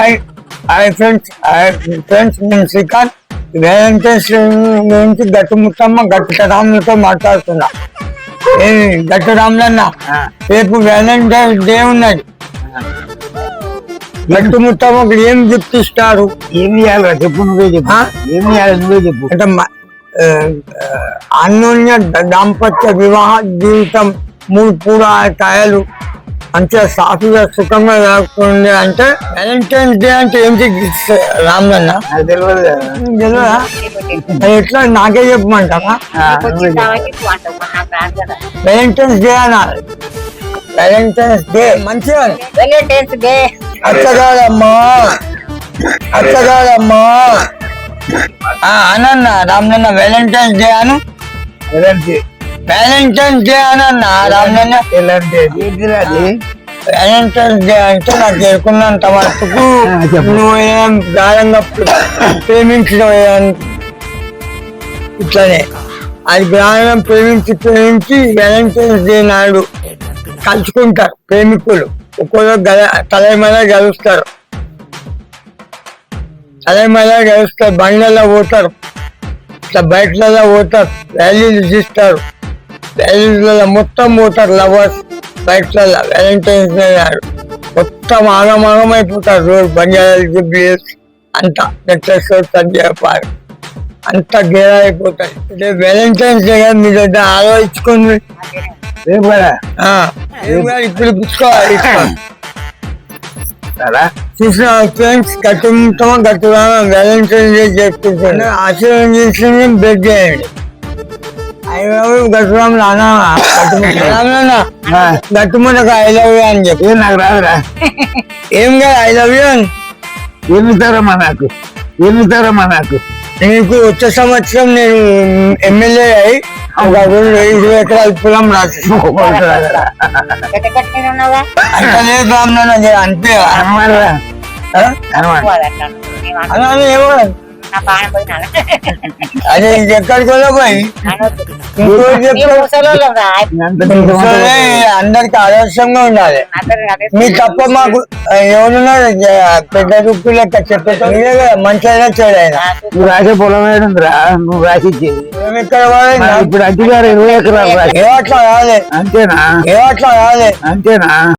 Hi hi friends hi friends నేను Srikanth day గురించి గట్టు ముత్తమ్మ గట్టు రాములతో మాట్లాడుతున్నా గట్టు రాములన్న రేపు వ్యాలంటైన్స్ డే ఉన్నది. గట్టు ముత్తమ్మకు ఏం గిఫ్ట్ ఇస్తారు ఏం చేయాలి చెప్పు నువ్వే చెప్పు? ఏం చేయాలి నువ్వే చెప్పు. అంటే అన్యోన్య దాంపత్య వివాహ జీవితం మూడు పూల కాయలు మంచిగా సాఫీగా సుఖంగా జరుగుతుంది అంటే వ్యాలంటైన్స్ డే అంటే ఏంటి రామ్లన్న నాకు తెలియదు ఎట్లా? నాకే చెప్పమంటారా. వ్యాలంటైన్స్ డే అనాలి వ్యాలంటైన్స్ డే మంచిగా? వెలంటైన్స్ డే అచ్చగాడమ్మా అచ్చగాడమ్మా ఆ, అనన్న రామ్లన్న వ్యాలంటైన్స్ డే అను? ఎలాంటి వ్యాలంటైన్స్ డే ఎలాంటి ఏంటిది అది? వ్యాలంటైన్స్ డే అంటే నాకు చేరుకున్నంత వరకు. నువ్వు గాఢంగా ప్రేమించడం ఇట్లనే. అది గాఢంగా ప్రేమించి ప్రేమించి వ్యాలంటైన్స్ డే నాడు కలుసుకుంటారు ప్రేమికులు. ఒక్కొక్క గల తలైమల గలుస్తారు. తలైమల గలుస్తారు. బండ్లలో పోతారు. ఇట్లా బయటలలో పోతారు. ర్యాలీలు ఇస్తారు ర్యాలీలలో మొత్తం పోతారు లవర్స్ బయటలలో వ్యాలంటైన్స్ డే నాడు మొత్తం ఆగమాగం అయిపోతారు రోడ్ బంజారాలు జుబ్లీస్ అంతా నెక్లెస్ సంజయ్ పార్క్ అంతా గేరా అయిపోతాయి అంటే వ్యాలంటైన్స్ డే కదా మీ దగ్గర ఆలోచించుకుంది. రేపు కదా? ఆ, ఏం కాదు, ఇప్పుడు పుచ్చుకోవాలి చూసిన ఫ్రెండ్స్ గట్టుతామో గట్టుగా వ్యాలంటైన్స్ డే చేసుకుంటున్నా ఆశీర్వదించి బెడ్ చేయండి. గట్టురాము నాన్న గట్టుముట్ట ఆ, గట్టుముట్టకు ఐ లవ్ యూ అని చెప్పి నాకు రాదురా ఏం కాదు ఐ లవ్ యూ అని ఏమి నాకు ఏమి నాకు నీకు వచ్చే సంవత్సరం నేను ఎమ్మెల్యే అయి ఒక రెండు ఇరవై ఎకరాల పొలం రాసి అంత లేదు రామనాన్న జర అంతే అనమానరా ఆ? అనమాట ఏమో నా పాన పోయినా అదే పోయి అందరికి ఆదర్శంగా ఉండాలి మీ తప్ప మాకు ఎవరున్నారు పెద్ద రుక్కు లెక్క చెప్పేది మంచి అయినా నువ్వు రాసే పొలం ఏడుందిరా నువ్వు రాసి ఇచ్చేది మేము ఇక్కడ వాళ్ళం నాకు ఇప్పుడు అధికారం ఇరవై ఎకరాలు రాసి ఏ అట్లా రాలే అంతేనా ఏ అట్లా రాలే అంతేనా